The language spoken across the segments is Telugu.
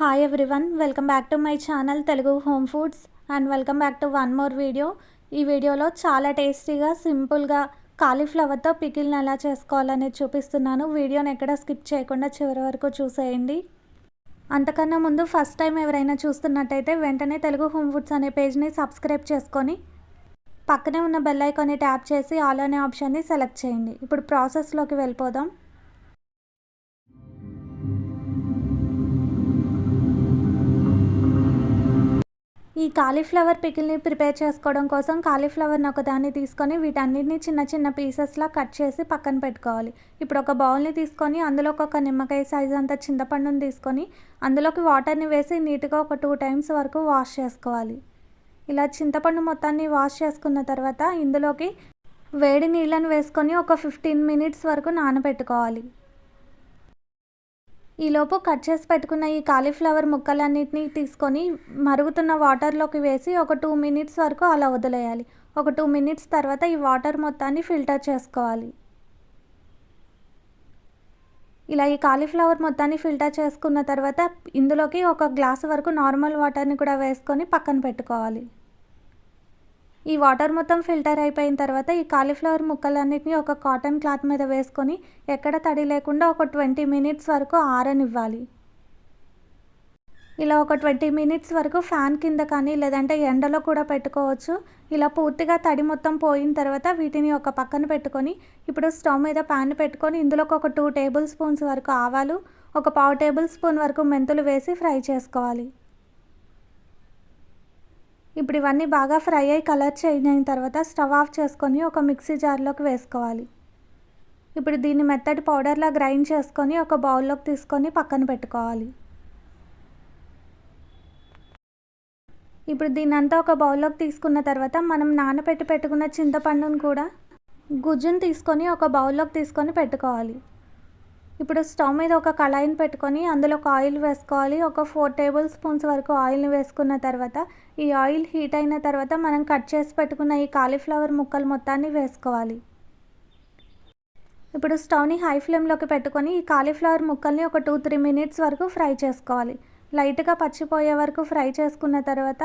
Hi everyone welcome back to my channel Telugu home foods and welcome back to one more video ఈ వీడియోలో చాలా టేస్టీగా సింపుల్గా కాలీఫ్లవర్తో పికిల్ని ఎలా చేసుకోవాలనేది చూపిస్తున్నాను. వీడియోని ఎక్కడ స్కిప్ చేయకుండా చివరి వరకు చూసేయండి. అంతకన్నా ముందు ఫస్ట్ టైం ఎవరైనా చూస్తున్నట్టయితే వెంటనే తెలుగు హోమ్ ఫుడ్స్ అనే పేజ్ని సబ్స్క్రైబ్ చేసుకొని పక్కనే ఉన్న బెల్ ఐకాన్ని ట్యాప్ చేసి ఆల్ అనే ఆప్షన్ని సెలెక్ట్ చేయండి. ఇప్పుడు ప్రాసెస్లోకి వెళ్ళిపోదాం. ఈ కాలీఫ్లవర్ పికిల్ని ప్రిపేర్ చేసుకోవడం కోసం కాలీఫ్లవర్ని ఒకదాన్ని తీసుకొని వీటన్నిటిని చిన్న చిన్న పీసెస్లా కట్ చేసి పక్కన పెట్టుకోవాలి. ఇప్పుడు ఒక బౌల్ని తీసుకొని అందులో ఒక నిమ్మకాయ సైజ్ అంత చింతపండుని తీసుకొని అందులోకి వాటర్ని వేసి నీట్గా ఒక టూ టైమ్స్ వరకు వాష్ చేసుకోవాలి. ఇలా చింతపండు మొత్తాన్ని వాష్ చేసుకున్న తర్వాత ఇందులోకి వేడి నీళ్ళని వేసుకొని ఒక ఫిఫ్టీన్ మినిట్స్ వరకు నానబెట్టుకోవాలి. ఈలోపు కట్ చేసి పెట్టుకున్న ఈ కాలీఫ్లవర్ ముక్కలన్నిటిని తీసుకొని మరుగుతున్న వాటర్లోకి వేసి ఒక టూ మినిట్స్ వరకు అలా వదిలేయాలి. ఒక టూ మినిట్స్ తర్వాత ఈ వాటర్ మొత్తాన్ని ఫిల్టర్ చేసుకోవాలి. ఇలా ఈ కాలీఫ్లవర్ మొత్తాన్ని ఫిల్టర్ చేసుకున్న తర్వాత ఇందులోకి ఒక గ్లాస్ వరకు నార్మల్ వాటర్ని కూడా వేసుకొని పక్కన పెట్టుకోవాలి. ఈ వాటర్ మొత్తం ఫిల్టర్ అయిపోయిన తర్వాత ఈ కాలీఫ్లవర్ ముక్కలన్నిటిని ఒక కాటన్ క్లాత్ మీద వేసుకొని ఎక్కడ తడి లేకుండా ఒక ట్వంటీ మినిట్స్ వరకు ఆరనివ్వాలి. ఇలా ఒక ట్వంటీ మినిట్స్ వరకు ఫ్యాన్ కింద కానీ లేదంటే ఎండలో కూడా పెట్టుకోవచ్చు. ఇలా పూర్తిగా తడి మొత్తం పోయిన తర్వాత వీటిని ఒక పక్కన పెట్టుకొని ఇప్పుడు స్టవ్ మీద ప్యాన్ పెట్టుకొని ఇందులోకి ఒక టూ టేబుల్ స్పూన్స్ వరకు ఆవాలు ఒక పావు టేబుల్ స్పూన్ వరకు మెంతులు వేసి ఫ్రై చేసుకోవాలి. ఇప్పుడు ఇవన్నీ బాగా ఫ్రై అయ్యి కలర్ చేంజ్ అయిన తర్వాత స్టవ్ ఆఫ్ చేసుకొని ఒక మిక్సీ జార్లోకి వేసుకోవాలి. ఇప్పుడు దీన్ని మెత్తటి పౌడర్లా గ్రైండ్ చేసుకొని ఒక బౌల్లోకి తీసుకొని పక్కన పెట్టుకోవాలి. ఇప్పుడు దీని అంతా ఒక బౌల్లోకి తీసుకున్న తర్వాత మనం నానబెట్టి పెట్టుకున్న చింతపండును కూడా గుజ్జును తీసుకొని ఒక బౌల్లోకి తీసుకొని పెట్టుకోవాలి. ఇప్పుడు స్టవ్ మీద ఒక కళాయిని పెట్టుకొని అందులో ఒక ఆయిల్ వేసుకోవాలి. ఒక ఫోర్ టేబుల్ స్పూన్స్ వరకు ఆయిల్ని వేసుకున్న తర్వాత ఈ ఆయిల్ హీట్ అయిన తర్వాత మనం కట్ చేసి పెట్టుకున్న ఈ కాలీఫ్లవర్ ముక్కలు మొత్తాన్ని వేసుకోవాలి. ఇప్పుడు స్టవ్ని హై ఫ్లేమ్లోకి పెట్టుకొని ఈ కాలీఫ్లవర్ ముక్కల్ని ఒక టూ త్రీ మినిట్స్ వరకు ఫ్రై చేసుకోవాలి. లైట్గా పచ్చిపోయే వరకు ఫ్రై చేసుకున్న తర్వాత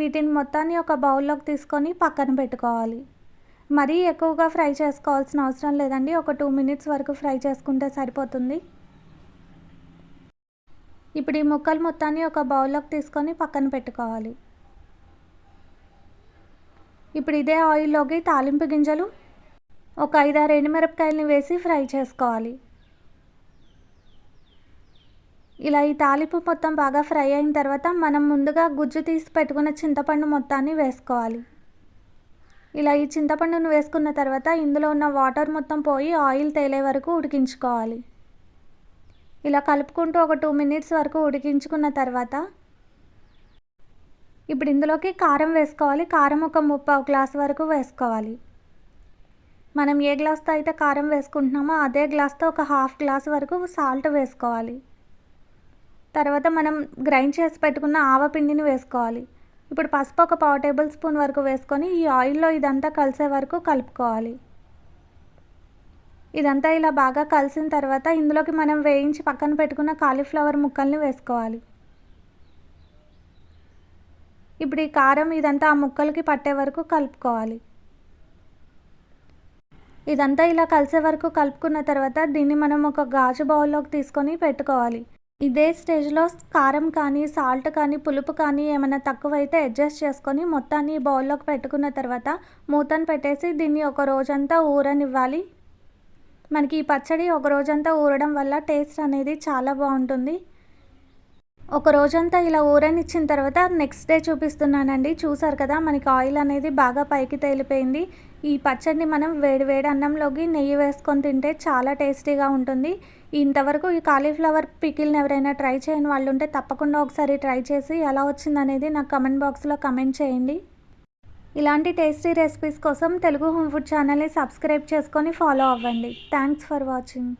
వీటిని మొత్తాన్ని ఒక బౌల్లోకి తీసుకొని పక్కన పెట్టుకోవాలి. మరీ ఎక్కువగా ఫ్రై చేసుకోవాల్సిన అవసరం లేదండి. ఒక టూ మినిట్స్ వరకు ఫ్రై చేసుకుంటే సరిపోతుంది. ఇప్పుడు ఈ ముక్కలు మొత్తాన్ని ఒక బౌల్లోకి తీసుకొని పక్కన పెట్టుకోవాలి. ఇప్పుడు ఇదే ఆయిల్లోకి తాలింపు గింజలు ఒక ఐదారు ఎండుమిరపకాయలని వేసి ఫ్రై చేసుకోవాలి. ఇలా ఈ తాలింపు మొత్తం బాగా ఫ్రై అయిన తర్వాత మనం ముందుగా గుజ్జు తీసి పెట్టుకున్న చింతపండు మొత్తాన్ని వేసుకోవాలి. ఇలా ఈ చింతపండును వేసుకున్న తర్వాత ఇందులో ఉన్న వాటర్ మొత్తం పోయి ఆయిల్ తేలే వరకు ఉడికించుకోవాలి. ఇలా కలుపుకుంటూ ఒక టూ మినిట్స్ వరకు ఉడికించుకున్న తర్వాత ఇప్పుడు ఇందులోకి కారం వేసుకోవాలి. కారం ఒక ముప్పావు గ్లాస్ వరకు వేసుకోవాలి. మనం ఏ గ్లాస్తో అయితే కారం వేసుకుంటున్నామో అదే గ్లాస్తో ఒక హాఫ్ గ్లాస్ వరకు సాల్ట్ వేసుకోవాలి. తర్వాత మనం గ్రైండ్ చేసి పెట్టుకున్న ఆవపిండిని వేసుకోవాలి. ఇప్పుడు పసుపు ఒక పావు టేబుల్ స్పూన్ వరకు వేసుకొని ఈ ఆయిల్లో ఇదంతా కలిసే వరకు కలుపుకోవాలి. ఇదంతా ఇలా బాగా కలిసిన తర్వాత ఇందులోకి మనం వేయించి పక్కన పెట్టుకున్న కాలీఫ్లవర్ ముక్కల్ని వేసుకోవాలి. ఇప్పుడు ఈ కారం ఇదంతా ఆ ముక్కలకి పట్టే వరకు కలుపుకోవాలి. ఇదంతా ఇలా కలిసే వరకు కలుపుకున్న తర్వాత దీన్ని మనం ఒక గాజు బౌల్లోకి తీసుకొని పెట్టుకోవాలి. ఇదే స్టేజ్లో కారం కానీ సాల్ట్ కానీ పులుపు కానీ ఏమైనా తక్కువైతే అడ్జస్ట్ చేసుకొని మొత్తాన్ని బౌల్లోకి పెట్టుకున్న తర్వాత మూతను పెట్టేసి దీన్ని ఒక రోజంతా ఊరనివ్వాలి. మనకి ఈ పచ్చడి ఒక రోజంతా ఊరడం వల్ల టేస్ట్ అనేది చాలా బాగుంటుంది. ఒక రోజంతా ఇలా ఊరనిచ్చిన తర్వాత నెక్స్ట్ డే చూపిస్తున్నానండి. చూసారు కదా మనకి ఆయిల్ అనేది బాగా పైకి తేలిపోయింది. ఈ పచ్చడిని మనం వేడి వేడి అన్నంలోకి నెయ్యి వేసుకొని తింటే చాలా టేస్టీగా ఉంటుంది. ఇంతవరకు ఈ కాలీఫ్లవర్ పికిల్ని ఎవరైనా ట్రై చేయని వాళ్ళు ఉంటే తప్పకుండా ఒకసారి ట్రై చేసి ఎలా వచ్చిందనేది నాకు కమెంట్ బాక్స్లో కమెంట్ చేయండి. ఇలాంటి టేస్టీ రెసిపీస్ కోసం తెలుగు హోమ్ ఫుడ్ ఛానల్ని సబ్స్క్రైబ్ చేసుకొని ఫాలో అవ్వండి. Thanks for watching.